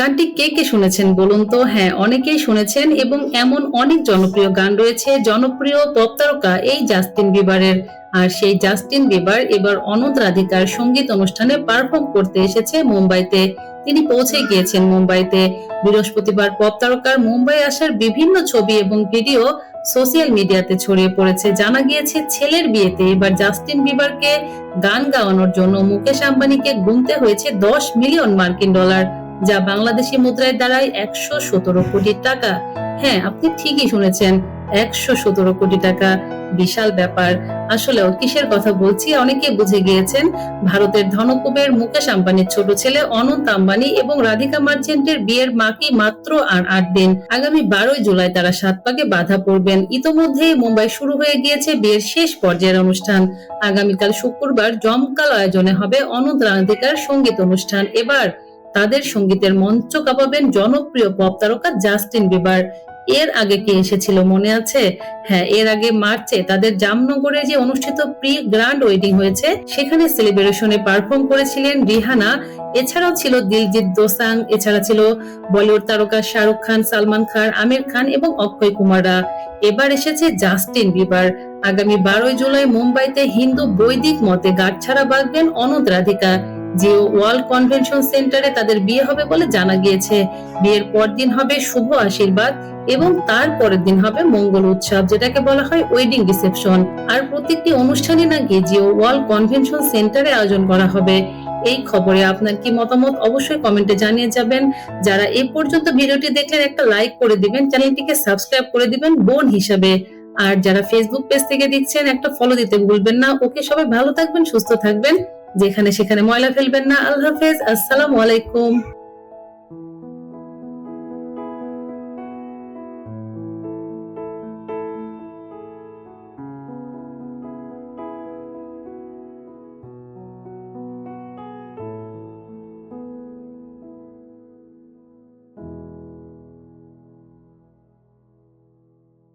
গানটি কে কে শুনেছেন বলুন তো? হ্যাঁ অনেকেই শুনেছেন এবং এমন অনেক জনপ্রিয় গান রয়েছে, জনপ্রিয় পপ তারকা এই জাস্তিন বিবারের। আর সেই জাস্টিন বিবার এবার অনন্ত রাধিকার সংগীত অনুষ্ঠানে পারফর্ম করতে এসেছে মুম্বাইতে। তিনি পৌঁছে গিয়েছেন মুম্বাইতে। বৃহস্পতিবার পপ তারকার মুম্বাই আসার বিভিন্ন ছবি এবং ভিডিও সোশ্যাল মিডিয়াতে ছড়িয়ে পড়েছে। জানা গিয়েছে, ছেলের বিয়েতে এবার জাস্টিন বিবারকে গান গাওয়ানোর জন্য মুকেশ আম্বানিকে গুনতে হয়েছে দশ মিলিয়ন মার্কিন ডলার, যা বাংলাদেশি মুদ্রায় দাঁড়ায় একশো সতেরো কোটি টাকা। হ্যাঁ আপনি ঠিকই শুনেছেন। একশো সতেরো কোটি টাকা বিশাল ব্যাপার। আসলেও কিসের কথা বলছি? অনেকে বুঝে গিয়েছেন, ভারতের ধনকুবের মুকেশ আম্বানির ছোট ছেলে অনন্ত আম্বানি এবং রাধিকা মার্চেন্টের বিয়ের মাকি মাত্র আর আট দিন। আগামী বারোই জুলাই তারা সাত পাকে বাধা পড়বেন। ইতোমধ্যেই মুম্বাই শুরু হয়ে গিয়েছে বিয়ের শেষ পর্যায়ের অনুষ্ঠান। আগামীকাল শুক্রবার জমকাল আয়োজনে হবে অনন্ত রাধিকার সংগীত অনুষ্ঠান। এবার তাদের সঙ্গীতের মঞ্চ কাঁপাবেন জনপ্রিয় পপ তারকা জাস্টিন বিবার। এর আগে কে এসেছিল মনে আছে? হ্যাঁ এর আগে মার্চে তাদের জামনগরে যে অনুষ্ঠিত প্রি গ্র্যান্ড ওয়েডিং হয়েছে, সেখানে সেলিব্রেশনে পারফর্ম করেছিলেন রিহানা। এছাড়াও ছিল দিলজিৎ দোসাং, এছাড়া ছিল বলিউড তারকা শাহরুখ খান, সালমান খান, আমির খান এবং অক্ষয় কুমাররা এবার এসেছে জাস্টিন বিবার। আগামী বারোই জুলাই মুম্বাইতে হিন্দু বৈদিক মতে গাঁটছাড়া বাঁধবেন অনন্ত রাধিকা। জিও ওয়ার্ল্ড কনভেনশন সেন্টারে তাদের বিয়ে হবে বলে জানা গিয়েছে। বিয়ের পরদিন হবে শুভ আশীর্বাদ এবং তার পরের দিন হবে মঙ্গল উৎসব, যেটাকে বলা হয় ওয়েডিং রিসেপশন আর প্রত্যেকটি অনুষ্ঠানে নাকি জিও ওয়ার্ল্ড কনভেনশন সেন্টারে আয়োজন করা হবে। এই খবরে আপনার কি মতামত অবশ্যই কমেন্টে জানিয়ে যাবেন। যারা এ পর্যন্ত ভিডিওটি দেখলেন, একটা লাইক করে দিবেন, চ্যানেলটিকে সাবস্ক্রাইব করে দিবেন বোন হিসাবে। আর যারা ফেসবুক পেজ থেকে দেখছেন, একটা ফলো দিতে ভুলবেন না। ওকে সবাই ভালো থাকবেন, সুস্থ থাকবেন। যেখানে সেখানে ময়লা ফেলবেন না। আল্লাহ হাফেজ। আসসালামু আলাইকুম।